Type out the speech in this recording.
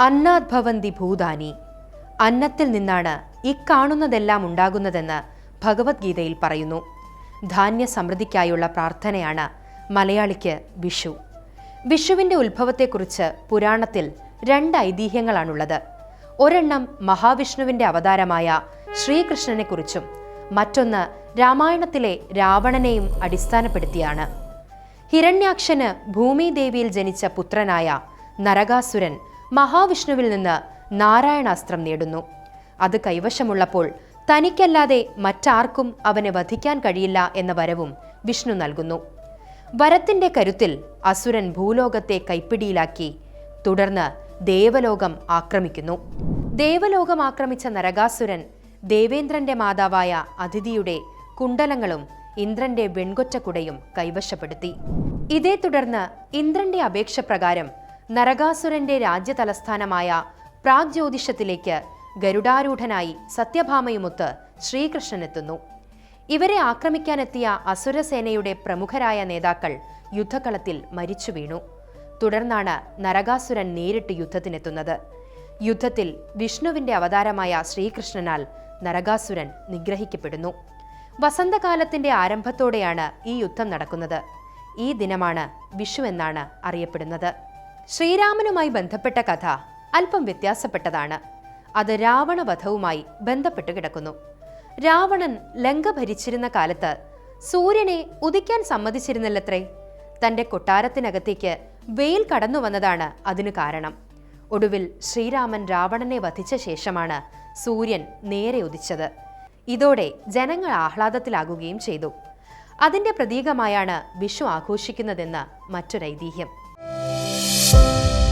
അന്നാത് ഭവന്തി ഭൂതാനി. അന്നത്തിൽ നിന്നാണ് ഇക്കാണുന്നതെല്ലാം ഉണ്ടാകുന്നതെന്ന് ഭഗവത്ഗീതയിൽ പറയുന്നു. ധാന്യ സമൃദ്ധിക്കായുള്ള പ്രാർത്ഥനയാണ് മലയാളിക്ക് വിഷു. വിഷുവിന്റെ ഉത്ഭവത്തെക്കുറിച്ച് പുരാണത്തിൽ രണ്ട് ഐതിഹ്യങ്ങളാണുള്ളത്. ഒരെണ്ണം മഹാവിഷ്ണുവിന്റെ അവതാരമായ ശ്രീകൃഷ്ണനെക്കുറിച്ചും മറ്റൊന്ന് രാമായണത്തിലെ രാവണനെയും അടിസ്ഥാനപ്പെടുത്തിയാണ്. ഹിരണ്യാക്ഷന് ഭൂമിദേവിയിൽ ജനിച്ച പുത്രനായ നരകാസുരൻ മഹാവിഷ്ണുവിൽ നിന്ന് നാരായണാസ്ത്രം നേടുന്നു. അത് കൈവശമുള്ളപ്പോൾ തനിക്കല്ലാതെ മറ്റാർക്കും അവനെ വധിക്കാൻ കഴിയില്ല എന്ന വരവും വിഷ്ണു നൽകുന്നു. വരത്തിന്റെ കരുത്തിൽ അസുരൻ ഭൂലോകത്തെ കൈപ്പിടിയിലാക്കി തുടർന്ന് ദേവലോകം ആക്രമിക്കുന്നു. ദേവലോകം ആക്രമിച്ച നരകാസുരൻ ദേവേന്ദ്രന്റെ മാതാവായ അതിഥിയുടെ കുണ്ടലങ്ങളും ഇന്ദ്രന്റെ വെൺകൊറ്റക്കുടയും കൈവശപ്പെടുത്തി. ഇതേ തുടർന്ന് ഇന്ദ്രന്റെ അപേക്ഷ പ്രകാരം നരകാസുരന്റെ രാജ്യതലസ്ഥാനമായ പ്രാഗ്ജ്യോതിഷത്തിലേക്ക് ഗരുഡാരൂഢനായി സത്യഭാമയുമൊത്ത് ശ്രീകൃഷ്ണൻ എത്തുന്നു ഇവരെ ആക്രമിക്കാനെത്തിയ അസുരസേനയുടെ പ്രമുഖരായ നേതാക്കൾ യുദ്ധക്കളത്തിൽ മരിച്ചു വീണു തുടർന്നാണ് നരകാസുരൻ നേരിട്ട് യുദ്ധത്തിനെത്തുന്നത്. യുദ്ധത്തിൽ വിഷ്ണുവിന്റെ അവതാരമായ ശ്രീകൃഷ്ണനാൽ നരകാസുരൻ നിഗ്രഹിക്കപ്പെടുന്നു. വസന്തകാലത്തിന്റെ ആരംഭത്തോടെയാണ് ഈ യുദ്ധം നടക്കുന്നത്. ഈ ദിനമാണ് വിഷു എന്നാണ് അറിയപ്പെടുന്നത്. ശ്രീരാമനുമായി ബന്ധപ്പെട്ട കഥ അല്പം വ്യത്യാസപ്പെട്ടതാണ്. അത് രാവണവധവുമായി ബന്ധപ്പെട്ട് കിടക്കുന്നു. രാവണൻ ലങ്ക ഭരിച്ചിരുന്ന കാലത്ത് സൂര്യനെ ഉദിക്കാൻ സമ്മതിച്ചിരുന്നില്ലത്രേ. തന്റെ കൊട്ടാരത്തിനകത്തേക്ക് വെയിൽ കടന്നു വന്നതാണ് അതിനു കാരണം. ഒടുവിൽ ശ്രീരാമൻ രാവണനെ വധിച്ച ശേഷമാണ് സൂര്യൻ നേരെ ഉദിച്ചത്. ഇതോടെ ജനങ്ങൾ ആഹ്ലാദത്തിലാകുകയും ചെയ്തു. അതിന്റെ പ്രതീകമായാണ് വിഷു ആഘോഷിക്കുന്നതെന്ന് മറ്റൊരൈതിഹ്യം. Música